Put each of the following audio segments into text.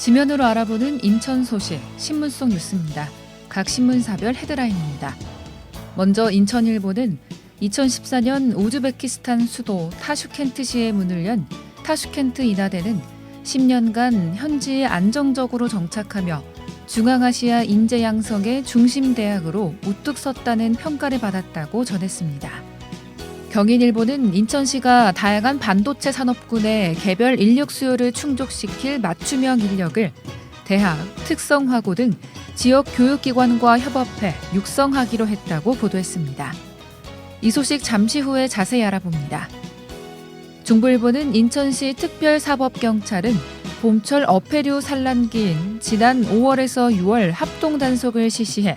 지면으로 알아보는 인천 소식 신문 속 뉴스입니다. 각 신문사별 헤드라인입니다. 먼저 인천일보는 2014년 우즈베키스탄 수도 타슈켄트시에 문을 연 타슈켄트 인하대는 10년간 현지에 안정적으로 정착하며 중앙아시아 인재 양성의 중심 대학으로 우뚝 섰다는 평가를 받았다고 전했습니다. 경인일보는 인천시가 다양한 반도체 산업군의 개별 인력 수요를 충족시킬 맞춤형 인력을 대학, 특성화고 등 지역 교육기관과 협업해 육성하기로 했다고 보도했습니다. 이 소식 잠시 후에 자세히 알아봅니다. 중부일보는 인천시 특별사법경찰은 봄철 어패류 산란기인 지난 5월에서 6월 합동 단속을 실시해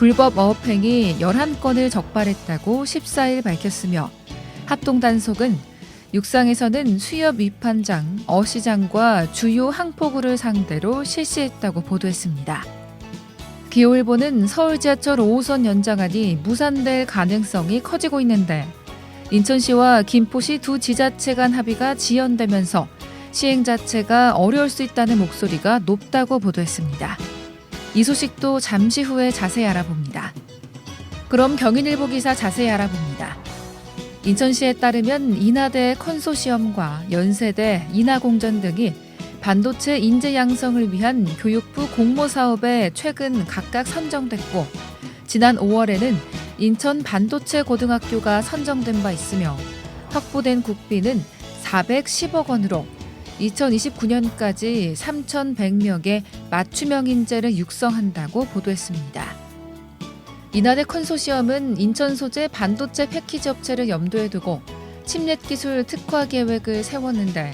불법 어업행위 11건을 적발했다고 14일 밝혔으며 합동 단속은 육상에서는 수협 위판장, 어시장과 주요 항포구를 상대로 실시했다고 보도했습니다. 기호일보는 서울 지하철 5호선 연장안이 무산될 가능성이 커지고 있는데 인천시와 김포시 두 지자체 간 합의가 지연되면서 시행 자체가 어려울 수 있다는 목소리가 높다고 보도했습니다. 이 소식도 잠시 후에 자세히 알아봅니다. 그럼 경인일보 기사 자세히 알아봅니다. 인천시에 따르면 인하대 컨소시엄과 연세대, 인하공전 등이 반도체 인재 양성을 위한 교육부 공모 사업에 최근 각각 선정됐고 지난 5월에는 인천 반도체 고등학교가 선정된 바 있으며 확보된 국비는 410억 원으로 2029년까지 3,100명의 맞춤형 인재를 육성한다고 보도했습니다. 이날의 컨소시엄은 인천 소재 반도체 패키지 업체를 염두에 두고 칩넷 기술 특화 계획을 세웠는데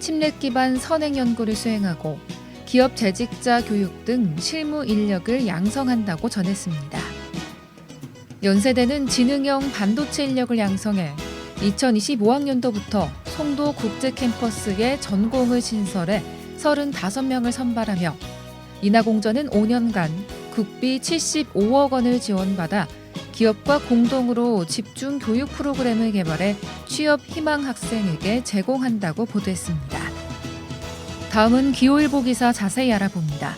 칩넷 기반 선행 연구를 수행하고 기업 재직자 교육 등 실무 인력을 양성한다고 전했습니다. 연세대는 지능형 반도체 인력을 양성해 2025학년도부터 송도 국제 캠퍼스에 전공을 신설해 35명을 선발하며 인하공전은 5년간 국비 75억 원을 지원받아 기업과 공동으로 집중 교육 프로그램을 개발해 취업 희망 학생에게 제공한다고 보도했습니다. 다음은 기호일보 기사 자세히 알아봅니다.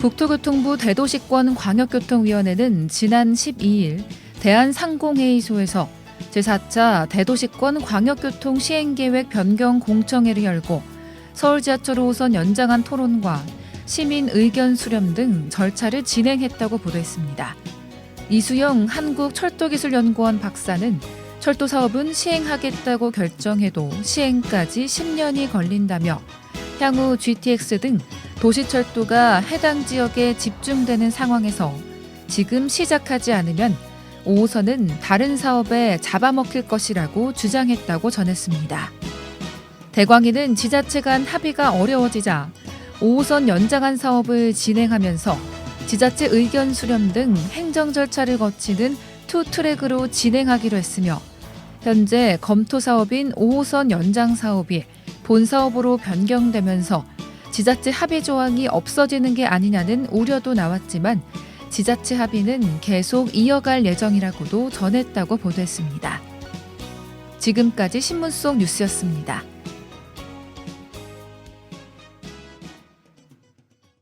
국토교통부 대도시권 광역교통위원회는 지난 12일 대한상공회의소에서 제4차 대도시권 광역교통 시행계획 변경 공청회를 열고 서울 지하철 5호선 연장안 토론과 시민 의견 수렴 등 절차를 진행했다고 보도했습니다. 이수영 한국철도기술연구원 박사는 철도 사업은 시행하겠다고 결정해도 시행까지 10년이 걸린다며 향후 GTX 등 도시철도가 해당 지역에 집중되는 상황에서 지금 시작하지 않으면 5호선은 다른 사업에 잡아먹힐 것이라고 주장했다고 전했습니다. 대광이는 지자체 간 합의가 어려워지자 5호선 연장안 사업을 진행하면서 지자체 의견 수렴 등 행정 절차를 거치는 투 트랙으로 진행하기로 했으며 현재 검토 사업인 5호선 연장 사업이 본 사업으로 변경되면서 지자체 합의 조항이 없어지는 게 아니냐는 우려도 나왔지만 지자체 합의는 계속 이어갈 예정이라고도 전했다고 보도했습니다. 지금까지 신문 속 뉴스였습니다.